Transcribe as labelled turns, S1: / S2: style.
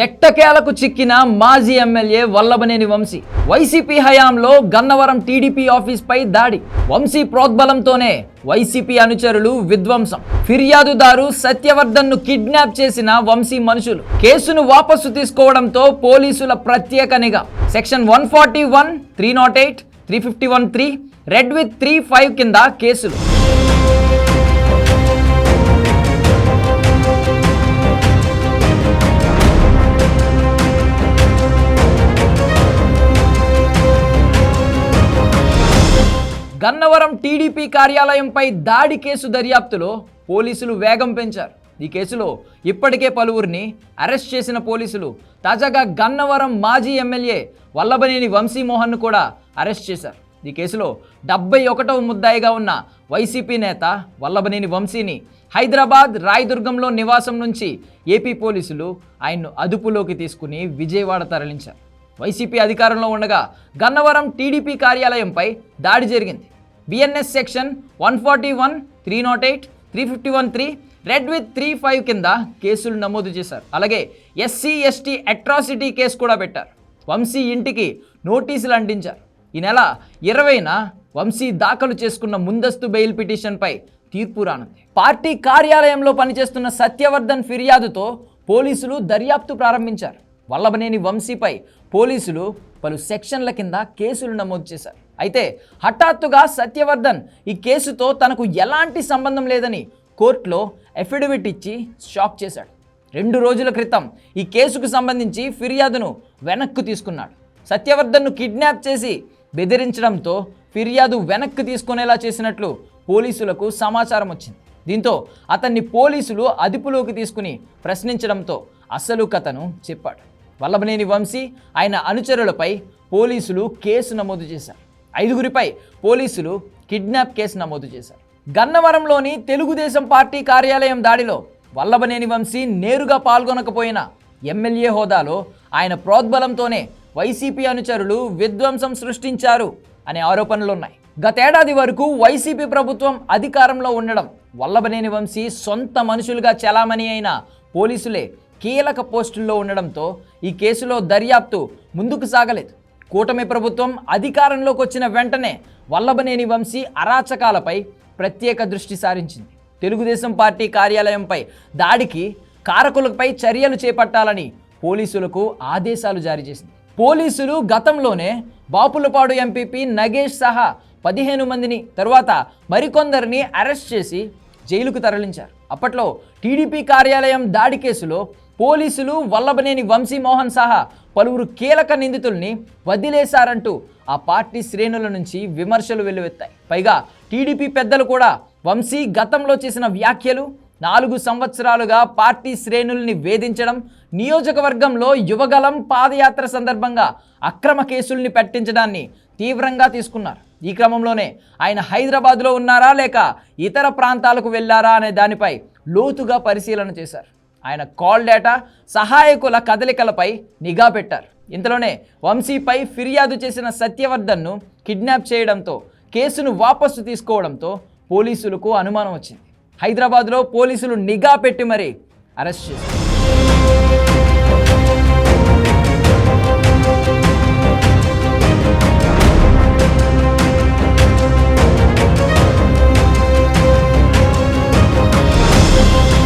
S1: ఎట్టకేలకు చిక్కిన మాజీ ఎమ్మెల్యే వల్లభనేని వంశీ. వైసీపీ హయాంలో గన్నవరం టీడీపీ ఆఫీస్పై దాడి. వంశీ ప్రోద్బలంతోనే వైసీపీ అనుచరులు విధ్వంసం. ఫిర్యాదుదారు సత్యవర్ధన్ను కిడ్నాప్ చేసిన వంశీ మనుషులు. కేసును వాపసు తీసుకోవడంతో పోలీసుల ప్రత్యేక నిఘా. Section one forty one three not eight three fifty one three read with three five కింద కేసులు. గన్నవరం టీడీపీ కార్యాలయంపై దాడి కేసు దర్యాప్తులో పోలీసులు వేగం పెంచారు. ఈ కేసులో ఇప్పటికే పలువురిని అరెస్ట్ చేసిన పోలీసులు తాజాగా గన్నవరం మాజీ ఎమ్మెల్యే వల్లభనేని వంశీమోహన్ను కూడా అరెస్ట్ చేశారు. ఈ కేసులో డెబ్బై ఒకటవ ముద్దాయిగా ఉన్న వైసీపీ నేత వల్లభనేని వంశీని హైదరాబాద్ రాయదుర్గంలో నివాసం నుంచి ఏపీ పోలీసులు ఆయన్ను అదుపులోకి తీసుకుని విజయవాడ తరలించారు. వైసీపీ అధికారంలో ఉండగా గన్నవరం టీడీపీ కార్యాలయంపై దాడి జరిగింది. BNS section one forty one three not eight three fifty one three read with three five కింద కేసులు నమోదు చేశారు. అలాగే ఎస్సీ ఎస్టీ అట్రాసిటీ కేసు కూడా పెట్టారు. వంశీ ఇంటికి నోటీసులు అంటించారు ఈ నెల ఇరవైన వంశీ దాఖలు చేసుకున్న ముందస్తు బెయిల్ పిటిషన్పై తీర్పు రానుంది. పార్టీ కార్యాలయంలో పనిచేస్తున్న సత్యవర్ధన్ ఫిర్యాదుతో పోలీసులు దర్యాప్తు ప్రారంభించారు. వల్లభనేని వంశీపై పోలీసులు పలు సెక్షన్ల కింద కేసులు నమోదు చేశారు. అయితే హఠాత్తుగా సత్యవర్ధన్ ఈ కేసుతో తనకు ఎలాంటి సంబంధం లేదని కోర్టులో అఫిడవిట్ ఇచ్చి షాక్ చేశాడు. రెండు రోజుల క్రితం ఈ కేసుకు సంబంధించి ఫిర్యాదును వెనక్కు తీసుకున్నాడు. సత్యవర్ధన్ను కిడ్నాప్ చేసి బెదిరించడంతో ఫిర్యాదు వెనక్కి తీసుకునేలా చేసినట్లు పోలీసులకు సమాచారం వచ్చింది. దీంతో అతన్ని పోలీసులు అదుపులోకి తీసుకుని ప్రశ్నించడంతో అసలు కథను చెప్పాడు. వల్లభనేని వంశీ ఆయన అనుచరులపై పోలీసులు కేసు నమోదు చేశారు. ఐదుగురిపై పోలీసులు కిడ్నాప్ కేసు నమోదు చేశారు. గన్నవరంలోని తెలుగుదేశం పార్టీ కార్యాలయం దాడిలో వల్లభనేని వంశీ నేరుగా పాల్గొనకపోయినా ఎమ్మెల్యే హోదాలో ఆయన ప్రోద్బలంతోనే వైసీపీ అనుచరులు విధ్వంసం సృష్టించారు అనే ఆరోపణలున్నాయి. గతేడాది వరకు వైసీపీ ప్రభుత్వం అధికారంలో ఉండడం వల్లభనేని వంశీ సొంత మనుషులుగా చలామణి అయిన పోలీసులే కీలక పోస్టుల్లో ఉండడంతో ఈ కేసులో దర్యాప్తు ముందుకు సాగలేదు. కూటమి ప్రభుత్వం అధికారంలోకి వచ్చిన వెంటనే వల్లభనేని వంశీ అరాచకాలపై ప్రత్యేక దృష్టి సారించింది. తెలుగుదేశం పార్టీ కార్యాలయంపై దాడికి కారకులపై చర్యలు చేపట్టాలని పోలీసులకు ఆదేశాలు జారీ చేసింది. పోలీసులు గతంలోనే బాపులపాడు ఎంపీపీ నగేష్ సహా పదిహేను మందిని తరువాత మరికొందరిని అరెస్ట్ చేసి జైలుకు తరలించారు. అప్పట్లో టీడీపీ కార్యాలయం దాడి కేసులో పోలీసులు వల్లభనేని వంశీమోహన్ సహా పలువురు కీలక నిందితుల్ని వదిలేశారంటూ ఆ పార్టీ శ్రేణుల నుంచి విమర్శలు వెల్లువెత్తాయి. పైగా టీడీపీ పెద్దలు కూడా వంశీ గతంలో చేసిన వ్యాఖ్యలు నాలుగు సంవత్సరాలుగా పార్టీ శ్రేణుల్ని వేధించడం నియోజకవర్గంలో యువగలం పాదయాత్ర సందర్భంగా అక్రమ కేసుల్ని పెట్టించడాన్ని తీవ్రంగా తీసుకున్నారు. ఈ క్రమంలోనే ఆయన హైదరాబాద్లో ఉన్నారా లేక ఇతర ప్రాంతాలకు వెళ్ళారా అనే దానిపై లోతుగా పరిశీలన చేశారు. ఆయన కాల్ డేటా సహాయకుల కదలికలపై నిఘా పెట్టారు. ఇంతలోనే వంశీపై ఫిర్యాదు చేసిన సత్యవర్ధన్ను కిడ్నాప్ చేయడంతో కేసును వాపసు తీసుకోవడంతో పోలీసులకు అనుమానం వచ్చింది. హైదరాబాద్లో పోలీసులు నిఘా పెట్టి మరీ అరెస్ట్ చేశారు.